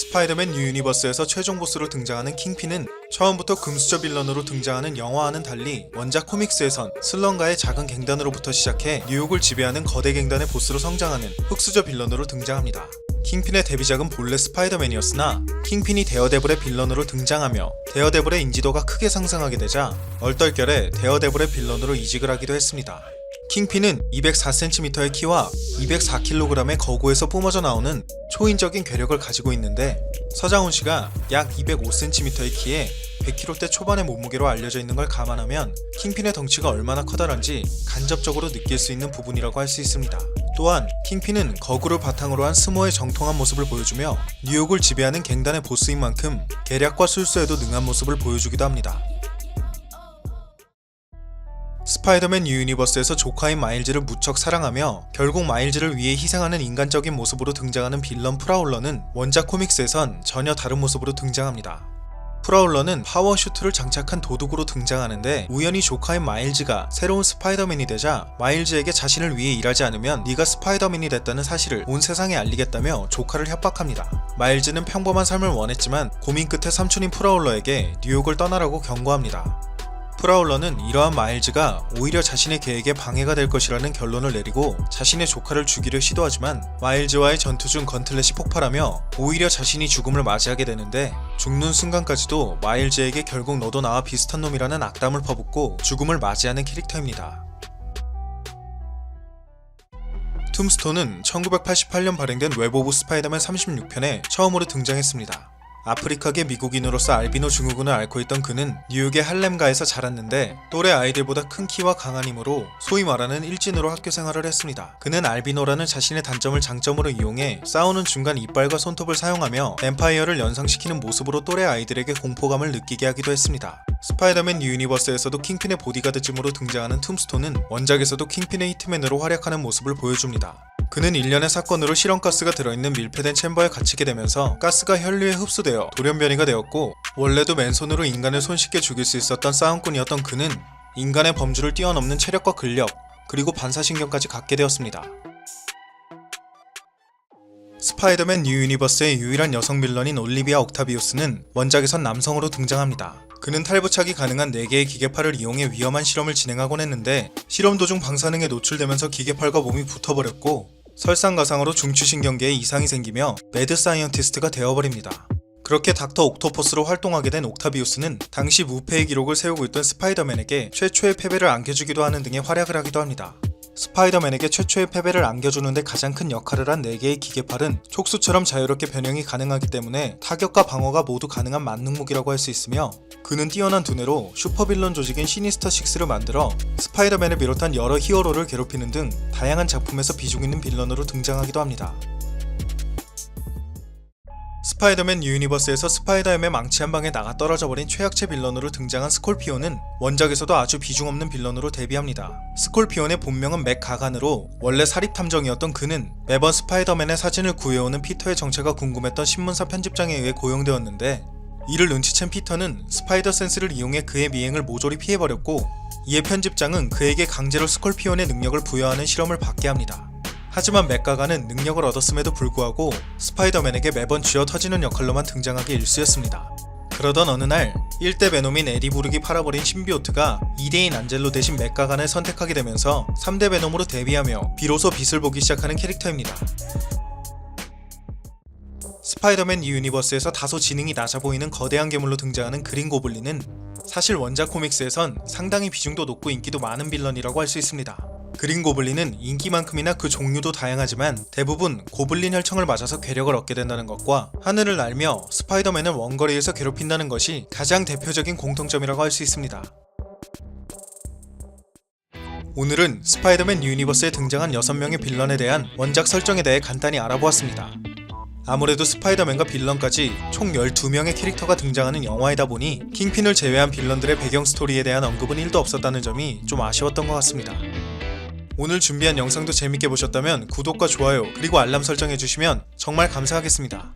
스파이더맨 뉴 유니버스에서 최종 보스로 등장하는 킹핀은 처음부터 금수저 빌런으로 등장하는 영화와는 달리 원작 코믹스에선 슬런가의 작은 갱단으로부터 시작해 뉴욕을 지배하는 거대 갱단의 보스로 성장하는 흑수저 빌런으로 등장합니다. 킹핀의 데뷔작은 본래 스파이더맨이었으나 킹핀이 데어데블의 빌런으로 등장하며 데어데블의 인지도가 크게 상승하게 되자 얼떨결에 데어데블의 빌런으로 이직을 하기도 했습니다. 킹핀은 204cm의 키와 204kg의 거구에서 뿜어져 나오는 초인적인 괴력을 가지고 있는데 서장훈 씨가 약 205cm의 키에 100kg대 초반의 몸무게로 알려져 있는 걸 감안하면 킹핀의 덩치가 얼마나 커다란지 간접적으로 느낄 수 있는 부분이라고 할 수 있습니다. 또한 킹핀은 거구를 바탕으로 한 스모의 정통한 모습을 보여주며 뉴욕을 지배하는 갱단의 보스인 만큼 계략과 술수에도 능한 모습을 보여주기도 합니다. 스파이더맨 뉴 유니버스에서 조카인 마일즈를 무척 사랑하며 결국 마일즈를 위해 희생하는 인간적인 모습으로 등장하는 빌런 프라울러는 원작 코믹스에선 전혀 다른 모습으로 등장합니다. 프라울러는 파워슈트를 장착한 도둑으로 등장하는데 우연히 조카인 마일즈가 새로운 스파이더맨이 되자 마일즈에게 자신을 위해 일하지 않으면 네가 스파이더맨이 됐다는 사실을 온 세상에 알리겠다며 조카를 협박합니다. 마일즈는 평범한 삶을 원했지만 고민 끝에 삼촌인 프라울러에게 뉴욕을 떠나라고 경고합니다. 프라울러는 이러한 마일즈가 오히려 자신의 계획에 방해가 될 것이라는 결론을 내리고 자신의 조카를 죽이려 시도하지만 마일즈와의 전투 중 건틀렛이 폭발하며 오히려 자신이 죽음을 맞이하게 되는데 죽는 순간까지도 마일즈에게 결국 너도 나와 비슷한 놈이라는 악담을 퍼붓고 죽음을 맞이하는 캐릭터입니다. 툼스톤은 1988년 발행된 웹 오브 스파이더맨 36편에 처음으로 등장했습니다. 아프리카계 미국인으로서 알비노 증후군을 앓고 있던 그는 뉴욕의 할렘가에서 자랐는데 또래 아이들보다 큰 키와 강한 힘으로 소위 말하는 일진으로 학교 생활을 했습니다. 그는 알비노라는 자신의 단점을 장점으로 이용해 싸우는 중간 이빨과 손톱을 사용하며 뱀파이어를 연상시키는 모습으로 또래 아이들에게 공포감을 느끼게 하기도 했습니다. 스파이더맨 뉴 유니버스에서도 킹핀의 보디가드쯤으로 등장하는 툼스톤은 원작에서도 킹핀의 히트맨으로 활약하는 모습을 보여줍니다. 그는 일련의 사건으로 실험가스가 들어있는 밀폐된 챔버에 갇히게 되면서 가스가 혈류에 흡수되어 돌연변이가 되었고 원래도 맨손으로 인간을 손쉽게 죽일 수 있었던 싸움꾼이었던 그는 인간의 범주를 뛰어넘는 체력과 근력 그리고 반사신경까지 갖게 되었습니다. 스파이더맨 뉴 유니버스의 유일한 여성 빌런인 올리비아 옥타비우스는 원작에선 남성으로 등장합니다. 그는 탈부착이 가능한 4개의 기계팔을 이용해 위험한 실험을 진행하곤 했는데 실험 도중 방사능에 노출되면서 기계팔과 몸이 붙어버렸고 설상가상으로 중추신경계에 이상이 생기며 매드 사이언티스트가 되어버립니다. 그렇게 닥터 옥토퍼스로 활동하게 된 옥타비우스는 당시 무패의 기록을 세우고 있던 스파이더맨에게 최초의 패배를 안겨주기도 하는 등의 활약을 하기도 합니다. 스파이더맨에게 최초의 패배를 안겨주는데 가장 큰 역할을 한 4개의 기계팔은 촉수처럼 자유롭게 변형이 가능하기 때문에 타격과 방어가 모두 가능한 만능무기라고 할 수 있으며 그는 뛰어난 두뇌로 슈퍼빌런 조직인 시니스터6를 만들어 스파이더맨을 비롯한 여러 히어로를 괴롭히는 등 다양한 작품에서 비중 있는 빌런으로 등장하기도 합니다. 스파이더맨 뉴 유니버스에서 스파이더맨의 망치 한 방에 나가 떨어져 버린 최약체 빌런으로 등장한 스콜피오는 원작에서도 아주 비중 없는 빌런으로 데뷔합니다. 스콜피온의 본명은 맥 가간으로 원래 사립 탐정이었던 그는 매번 스파이더맨의 사진을 구해오는 피터의 정체가 궁금했던 신문사 편집장에 의해 고용되었는데 이를 눈치챈 피터는 스파이더 센스를 이용해 그의 미행을 모조리 피해버렸고 이에 편집장은 그에게 강제로 스콜피온의 능력을 부여하는 실험을 받게 합니다. 하지만 맥가가는 능력을 얻었음에도 불구하고 스파이더맨에게 매번 쥐어 터지는 역할로만 등장하기 일쑤였습니다. 그러던 어느 날 1대 베놈인 에디 부르기 팔아버린 신비오트가 2대인 안젤로 대신 맥가간을 선택하게 되면서 3대 베놈으로 데뷔하며 비로소 빛을 보기 시작하는 캐릭터입니다. 스파이더맨 이 유니버스에서 다소 지능이 낮아 보이는 거대한 괴물로 등장하는 그린 고블린은 사실 원작 코믹스에선 상당히 비중도 높고 인기도 많은 빌런이라고 할 수 있습니다. 그린 고블린은 인기만큼이나 그 종류도 다양하지만 대부분 고블린 혈청을 맞아서 괴력을 얻게 된다는 것과 하늘을 날며 스파이더맨을 원거리에서 괴롭힌다는 것이 가장 대표적인 공통점이라고 할 수 있습니다. 오늘은 스파이더맨 유니버스에 등장한 6명의 빌런에 대한 원작 설정에 대해 간단히 알아보았습니다. 아무래도 스파이더맨과 빌런까지 총 12명의 캐릭터가 등장하는 영화이다 보니 킹핀을 제외한 빌런들의 배경 스토리에 대한 언급은 1도 없었다는 점이 좀 아쉬웠던 것 같습니다. 오늘 준비한 영상도 재밌게 보셨다면 구독과 좋아요 그리고 알람 설정해주시면 정말 감사하겠습니다.